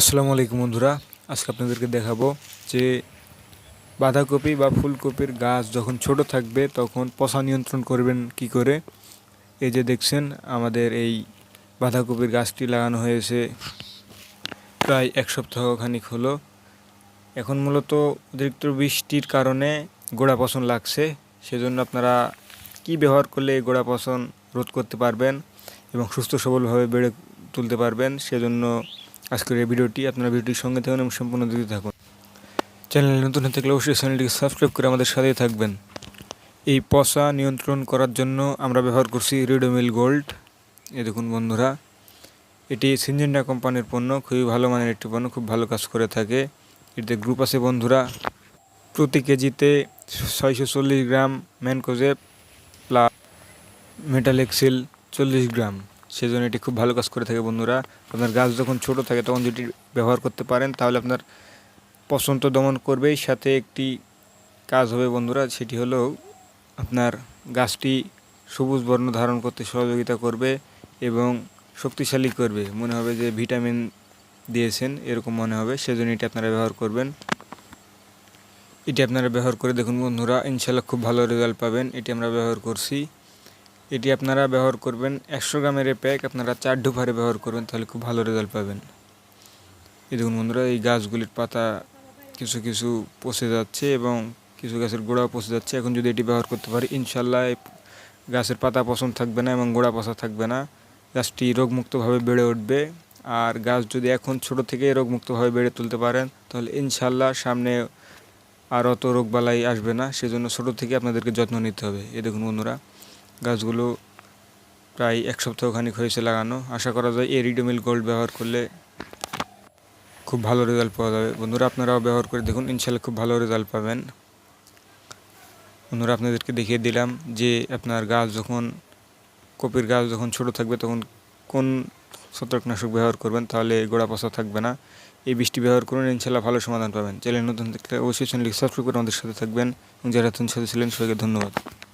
আসসালামু আলাইকুম বন্ধুরা, আজকে আপনাদেরকে দেখাবো যে বাঁধাকপি বা ফুলকপির গাছ যখন ছোট থাকবে তখন পচা নিয়ন্ত্রণ করবেন কি করে? এই যে দেখছেন, আমাদের এই বাঁধাকপির গাছটি লাগানো হয়েছে প্রায় এক সপ্তাহ খানিক হলো। এখন মূলত অতিরিক্ত বৃষ্টির কারণে গোড়া পচন লাগছে, সেজন্য আপনারা কি ব্যবহার করলে এই গোড়া পচন রোধ করতে পারবেন এবং সুস্থ সবলভাবে বেড়ে তুলতে পারবেন, সেজন্য আজকের এই ভিডিওটি, আপনারা ভিডিওটির সঙ্গে থাকুন এবং সম্পূর্ণ দিতে থাকুন। চ্যানেল নতুন হয়ে থাকলে অবশ্যই চ্যানেলটিকে সাবস্ক্রাইব করে আমাদের সাথেই থাকবেন। এই পচা নিয়ন্ত্রণ করার জন্য আমরা ব্যবহার করছি রিডোমিল গোল্ড। এ দেখুন বন্ধুরা, এটি সিনজেন্ডা কোম্পানির পণ্য, খুবই ভালো মানের একটি পণ্য, খুব ভালো কাজ করে থাকে। এটিতে গ্রুপ আছে বন্ধুরা, প্রতি কেজিতে ছয়শো চল্লিশ গ্রাম ম্যানকোজেব প্লাস মেটালেক্সিল চল্লিশ গ্রাম। সেজন্য এটি খুব ভালো কাজ করে থাকে বন্ধুরা। আপনার গাছ যখন ছোট থাকে, তখন যেটি ব্যবহার করতে পারেন, তাহলে আপনার পছন্দ দমন করবেই সাথে একটি কাজ হবে বন্ধুরা, সেটি হলো আপনার গাছটি সবুজ বর্ণ ধারণ করতে সহযোগিতা করবে এবং শক্তিশালী করবে। মনে হবে যে ভিটামিন দিয়েছেন, এরকম মনে হবে, সেজন্য এটি আপনারা ব্যবহার করবেন। এটি আপনারা ব্যবহার করে দেখুন বন্ধুরা ইনশাল্লাহ খুব ভালো রেজাল্ট পাবেন। এটি আমরা ব্যবহার করছি। এটি আপনারা ব্যবহার করবেন একশো গ্রামের প্যাক আপনারা চার ডুফারে ব্যবহার করবেন, তাহলে খুব ভালো রেজাল্ট পাবেন। এই দেখুন বন্ধুরা, এই গাছগুলির পাতা কিছু কিছু পচে যাচ্ছে এবং কিছু গাছের গোড়াও পচে যাচ্ছে। এখন যদি এটি ব্যবহার করতে পারি ইনশাল্লাহ গাছের পাতা পছন্দ থাকবে না এবং গোড়া পচা থাকবে না। গাছটি রোগমুক্তভাবে বেড়ে উঠবে। আর গাছ যদি এখন ছোট থেকে রোগমুক্তভাবে বেড়ে তুলতে পারেন, তাহলে ইনশাল্লাহ সামনে আর অত রোগবালাই আসবে না। সেজন্য ছোট থেকে আপনাদেরকে যত্ন নিতে হবে। এ দেখুন বন্ধুরা গাছগুলো প্রায় এক সপ্তাহ খানিক হয়েছে লাগানো। আশা করা যায় এই রিডোমিল গোল্ড ব্যবহার করলে খুব ভালো রেজাল্ট পাওয়া যাবে। বন্ধুরা, আপনারাও ব্যবহার করে দেখুন, ইনশাল্লাহ খুব ভালো রেজাল্ট পাবেন। বন্ধুরা, আপনাদেরকে দেখিয়ে দিলাম যে আপনার গাছ যখন, কপির গাছ যখন ছোট থাকবে তখন কোন ছত্রাকনাশক ব্যবহার করবেন, তাহলে গোড়া পচা থাকবে না। এই বৃষ্টি ব্যবহার করুন, ইনশাল্লাহ ভালো সমাধান পাবেন। চ্যানেল নতুন থাকলে অবশ্যই চ্যানেলটি সাবস্ক্রাইব করে আমাদের সাথে থাকবেন। এবং যারা নতুন সাথে ছিলেন, সবাইকে ধন্যবাদ।